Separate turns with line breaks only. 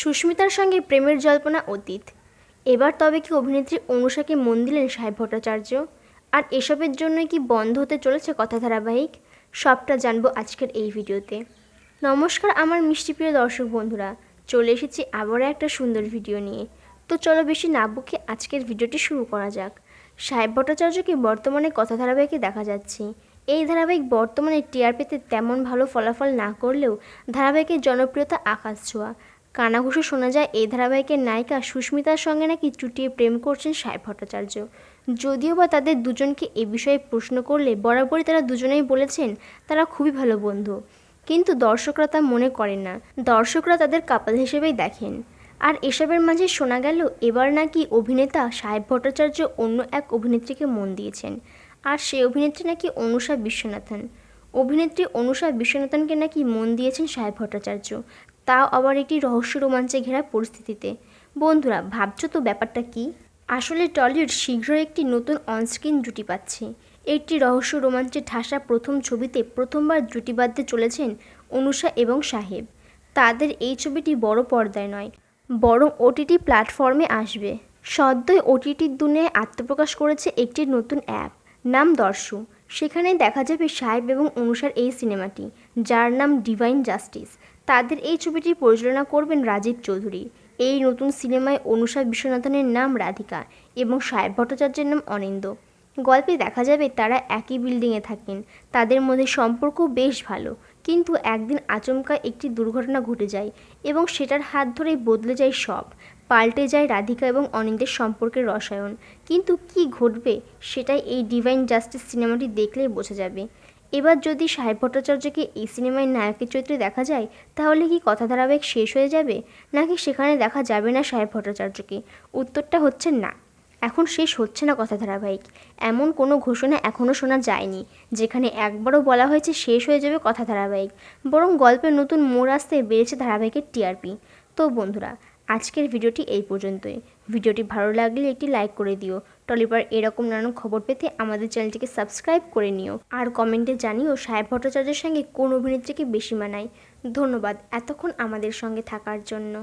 সুস্মিতার সঙ্গে প্রেমের জল্পনা অতীত। এবার তবে কি অভিনেত্রী অনুষাকে মন দিলেন সাহেব ভট্টাচার্য? আর এসবের জন্যই কি বন্ধ হতে চলেছে কথা ধারাবাহিক সবটা জানব আজকের এই ভিডিওতে। নমস্কার আমার মিষ্টি প্রিয় দর্শক বন্ধুরা। চলে এসেছি আবারও একটা সুন্দর ভিডিও নিয়ে। তো চলো বেশি না বুকে আজকের ভিডিওটি শুরু করা যাক। সাহেব ভট্টাচার্যকে বর্তমানে কথা ধারাবাহিকে দেখা যাচ্ছে। এই ধারাবাহিক বর্তমানে টিআরপিতে তেমন ভালো ফলাফল না করলেও ধারাবাহিকের জনপ্রিয়তা আকাশ ছোঁয়া। কানাঘুষো শোনা যায়, এই ধারাবাহিকের নায়িকা সুস্মিতার সঙ্গে নাকি চুটিয়ে প্রেম করছেন সাহেব ভট্টাচার্য। যদিও বা তাদের দুজনকে এ বিষয়ে প্রশ্ন করলে বরাবরই তারা দুজনেই বলেছেন, তারা খুবই ভালো বন্ধু। কিন্তু দর্শকরা তা মনে করেন না। দর্শকরা তাদের কাপাল হিসেবেই দেখেন। আর এসবের মাঝে শোনা গেল, এবার নাকি অভিনেতা সাহেব ভট্টাচার্য অন্য এক অভিনেত্রীকে মন দিয়েছেন। আর সেই অভিনেত্রী নাকি অনুষা বিশ্বনাথন। অভিনেত্রী অনুষা বিশ্বনাথনকে নাকি মন দিয়েছেন সাহেব ভট্টাচার্য। তাও আবার একটি রহস্য রোমাঞ্চে ঘেরা পরিস্থিতিতে। বন্ধুরা, ভাবছ তো ব্যাপারটা কি? আসলে টলিউড শীঘ্রই একটি নতুন অনস্ক্রিন জুটি পাচ্ছে। একটি রহস্য রোমাঞ্চে ঠাসা প্রথম ছবিতে প্রথমবার জুটি বাঁধতে চলেছেন অনুষা এবং সাহেব। তাদের এই ছবিটি বড় পর্দায় নয়, বরং ওটিটি প্ল্যাটফর্মে আসবে। সদ্যই ওটিটির দুনিয়ায় আত্মপ্রকাশ করেছে একটি নতুন অ্যাপ নাম দর্শু। সেখানে দেখা যাবে সাহেব এবং অনুষার এই সিনেমাটি, যার নাম ডিভাইন জাস্টিস। তাদের এই ছবিটি পরিচালনা করবেন রাজীব চৌধুরী। এই নতুন সিনেমায় অনুষা বিশ্বনাথনের নাম রাধিকা এবং সাহেব ভট্টাচার্যের নাম অনিন্দ। গল্পে দেখা যাবে তারা একই বিল্ডিংয়ে থাকেন, তাদের মধ্যে সম্পর্ক বেশ ভালো। কিন্তু একদিন আচমকা একটি দুর্ঘটনা ঘটে যায় এবং সেটার হাত ধরেই বদলে যায় সব। পাল্টে যায় রাধিকা এবং অনিন্দের সম্পর্কের রসায়ন। কিন্তু কি ঘটবে সেটাই এই ডিভাইন জাস্টিস সিনেমাটি দেখলেই বোঝা যাবে। এবার যদি সাহেব ভট্টাচার্যকে এই সিনেমায় নায়কের চরিত্রে দেখা যায়, তাহলে কি কথা ধারাবাহিক শেষ হয়ে যাবে? নাকি সেখানে দেখা যাবে না সাহেব ভট্টাচার্যকে? উত্তরটা হচ্ছে না। এখন শেষ হচ্ছে না কথা ধারাবাহিক। এমন কোনো ঘোষণা এখনও শোনা যায়নি, যেখানে একবারও বলা হয়েছে শেষ হয়ে যাবে কথা ধারাবাহিক। বরং গল্পের নতুন মোড় আসতে বেড়েছে ধারাবাহিকের টিআরপি তো বন্ধুরা আজকের ভিডিওটি এই পর্যন্তই। ভিডিওটি ভালো লাগলে একটি লাইক করে দিও। টলিপার এরকম নানান খবর পেতে আমাদের চ্যানেলটিকে সাবস্ক্রাইব করে নিও। আর কমেন্টে জানিও সাহেব ভট্টাচার্যের সঙ্গে কোন অভিনেত্রীকে বেশি মানায়। ধন্যবাদ এতক্ষণ আমাদের সঙ্গে থাকার জন্য।